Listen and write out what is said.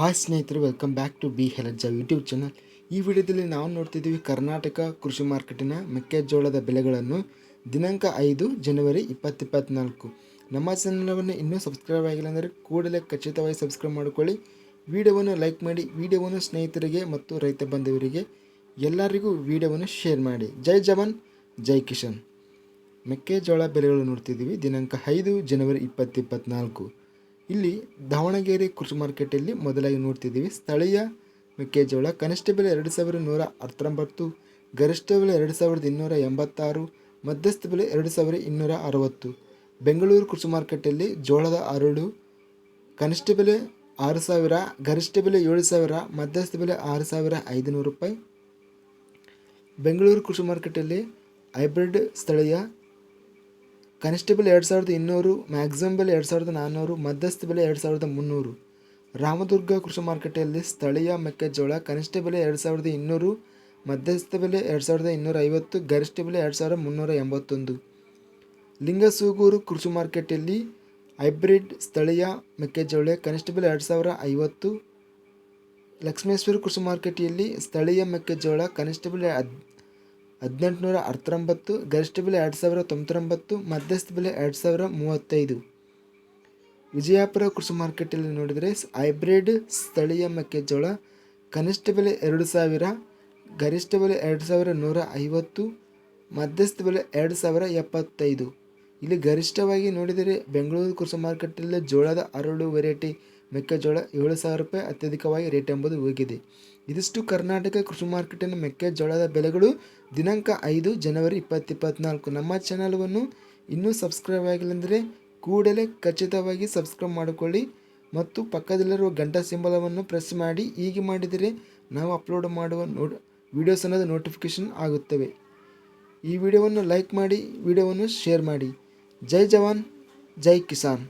Hi ಸ್ನೇಹಿತರು welcome back to B ಹೆಲಜ್ಜ YouTube channel ಈ ವಿಡಿಯೋದಲ್ಲಿ ನಾವು ನೋಡ್ತಿದ್ದೀವಿ ಕರ್ನಾಟಕ ಕೃಷಿ ಮಾರ್ಕೆಟಿನ ಮೆಕ್ಕೆಜೋಳದ ಬೆಲೆಗಳನ್ನು ದಿನಾಂಕ ಐದು ಜನವರಿ ಇಪ್ಪತ್ತಿಪ್ಪತ್ನಾಲ್ಕು ನಮ್ಮ ಚಾನಲವನ್ನು ಇನ್ನೂ ಸಬ್ಸ್ಕ್ರೈಬ್ ಆಗಿಲ್ಲ ಅಂದರೆ ಕೂಡಲೇ ಖಚಿತವಾಗಿ ಸಬ್ಸ್ಕ್ರೈಬ್ ಮಾಡಿಕೊಳ್ಳಿ. ವಿಡಿಯೋವನ್ನು ಲೈಕ್ ಮಾಡಿ, ವಿಡಿಯೋವನ್ನು ಸ್ನೇಹಿತರಿಗೆ ಮತ್ತು ರೈತ ಬಾಂಧವರಿಗೆ ಎಲ್ಲರಿಗೂ ವಿಡಿಯೋವನ್ನು ಶೇರ್ ಮಾಡಿ. ಜೈ ಜವಾನ್, ಜೈ ಕಿಶನ್ ಮೆಕ್ಕೆಜೋಳ ಬೆಲೆಗಳು ನೋಡ್ತಿದ್ದೀವಿ ದಿನಾಂಕ ಐದು ಜನವರಿ ಇಪ್ಪತ್ತಿಪ್ಪತ್ನಾಲ್ಕು ಇಲ್ಲಿ ದಾವಣಗೆರೆ ಕೃಷಿ ಮಾರ್ಕೆಟಲ್ಲಿ ಮೊದಲಾಗಿ ನೋಡ್ತಿದ್ದೀವಿ. ಸ್ಥಳೀಯ ಮೆಕ್ಕೆಜೋಳ ಕನಿಷ್ಠ ಬೆಲೆ ಎರಡು ಸಾವಿರ ನೂರ ಹತ್ತೊಂಬತ್ತು, ಗರಿಷ್ಠ ಬೆಲೆ ಎರಡು ಸಾವಿರದ ಇನ್ನೂರ ಎಂಬತ್ತಾರು, ಮಧ್ಯಸ್ಥ ಬೆಲೆ ಎರಡು ಸಾವಿರ ಇನ್ನೂರ ಅರವತ್ತು. ಬೆಂಗಳೂರು ಕೃಷಿ ಮಾರ್ಕೆಟಲ್ಲಿ ಜೋಳದ ಅರಳು ಕನಿಷ್ಠ ಬೆಲೆ ಆರು ಸಾವಿರ, ಗರಿಷ್ಠ ಬೆಲೆ ಏಳು ಸಾವಿರ, ಮಧ್ಯಸ್ಥ ಬೆಲೆ ಆರು ಸಾವಿರ ಐದುನೂರು ರೂಪಾಯಿ. ಬೆಂಗಳೂರು ಕೃಷಿ ಮಾರ್ಕೆಟಲ್ಲಿ ಹೈಬ್ರಿಡ್ ಸ್ಥಳೀಯ ಕನಿಷ್ಠ ಬೆಲೆ ಎರಡು ಸಾವಿರದ ಇನ್ನೂರು ಮ್ಯಾಕ್ಸಿಮಮ್ ಬೆಲೆ ಎರಡು ಸಾವಿರದ ನಾನ್ನೂರು, ಮಧ್ಯಸ್ಥ ಬೆಲೆ ಎರಡು ಸಾವಿರದ ಮುನ್ನೂರು. ರಾಮದುರ್ಗ ಕೃಷಿ ಮಾರುಕಟ್ಟೆಯಲ್ಲಿ ಸ್ಥಳೀಯ ಮೆಕ್ಕೆಜೋಳ ಕನಿಷ್ಠ ಬೆಲೆ ಎರಡು ಸಾವಿರದ ಇನ್ನೂರು, ಮಧ್ಯಸ್ಥ ಬೆಲೆ ಎರಡು ಸಾವಿರದ ಇನ್ನೂರ ಐವತ್ತು, ಗರಿಷ್ಠ ಬೆಲೆ ಎರಡು ಸಾವಿರದ ಮುನ್ನೂರ ಎಂಬತ್ತೊಂದು. ಲಿಂಗಸೂಗೂರು ಕೃಷಿ ಮಾರ್ಕೆಟಲ್ಲಿ ಹೈಬ್ರಿಡ್ ಸ್ಥಳೀಯ ಮೆಕ್ಕೆಜೋಳ ಕನಿಷ್ಠ ಬೆಲೆ ಎರಡು ಸಾವಿರ ಐವತ್ತು. ಲಕ್ಷ್ಮೇಶ್ವರ ಕೃಷಿ ಮಾರುಕಟ್ಟೆಯಲ್ಲಿ ಸ್ಥಳೀಯ ಮೆಕ್ಕೆಜೋಳ ಕನಿಷ್ಠ ಬೆಲೆ ಹದಿನೆಂಟುನೂರ ಹತ್ತೊಂಬತ್ತು ಗರಿಷ್ಠ ಬೆಲೆ ಎರಡು ಸಾವಿರ ತೊಂಬತ್ತೊಂಬತ್ತು, ಮಧ್ಯಸ್ಥ ಬೆಲೆ ಎರಡು ಸಾವಿರ ಮೂವತ್ತೈದು. ವಿಜಯಪುರ ಕೃಷಿ ಮಾರ್ಕೆಟಲ್ಲಿ ನೋಡಿದರೆ ಹೈಬ್ರಿಡ್ ಸ್ಥಳೀಯ ಮೆಕ್ಕೆಜೋಳ ಕನಿಷ್ಠ ಬೆಲೆ ಎರಡು ಸಾವಿರ, ಗರಿಷ್ಠ ಬೆಲೆ ಎರಡು ಸಾವಿರ ನೂರ ಐವತ್ತು, ಮಧ್ಯಸ್ಥ ಬೆಲೆ ಎರಡು ಸಾವಿರ ಎಪ್ಪತ್ತೈದು. ಇಲ್ಲಿ ಗರಿಷ್ಠವಾಗಿ ನೋಡಿದರೆ ಬೆಂಗಳೂರು ಕೃಷಿ ಮಾರ್ಕೆಟಲ್ಲಿ ಜೋಳದ ಅರಳು ವೆರೈಟಿ ಮೆಕ್ಕೆಜೋಳ ಏಳು ಸಾವಿರ ರೂಪಾಯಿ ಅತ್ಯಧಿಕವಾಗಿ ರೇಟ್ ಎಂಬುದು ಹೋಗಿದೆ. ಇದಿಷ್ಟು ಕರ್ನಾಟಕ ಕೃಷಿ ಮಾರ್ಕೆಟಿನ ಮೆಕ್ಕೆಜೋಳದ ಬೆಲೆಗಳು ದಿನಾಂಕ ಐದು ಜನವರಿ ಇಪ್ಪತ್ತಿಪ್ಪತ್ನಾಲ್ಕು ನಮ್ಮ ಚಾನಲ್ವನ್ನು ಇನ್ನೂ ಸಬ್ಸ್ಕ್ರೈಬ್ ಆಗಿಲ್ಲಂದರೆ ಕೂಡಲೇ ಖಚಿತವಾಗಿ ಸಬ್ಸ್ಕ್ರೈಬ್ ಮಾಡಿಕೊಳ್ಳಿ ಮತ್ತು ಪಕ್ಕದಲ್ಲಿರುವ ಗಂಟಾ ಸಿಂಬಲವನ್ನು ಪ್ರೆಸ್ ಮಾಡಿ. ಹೀಗೆ ಮಾಡಿದರೆ ನಾವು ಅಪ್ಲೋಡ್ ಮಾಡುವ ನೋಡ್ ವಿಡಿಯೋಸ್ ಅನ್ನೋದು ನೋಟಿಫಿಕೇಷನ್ ಆಗುತ್ತವೆ. ಈ ವಿಡಿಯೋವನ್ನು ಲೈಕ್ ಮಾಡಿ, ವಿಡಿಯೋವನ್ನು ಶೇರ್ ಮಾಡಿ. ಜೈ ಜವಾನ್, ಜೈ ಕಿಸಾನ್.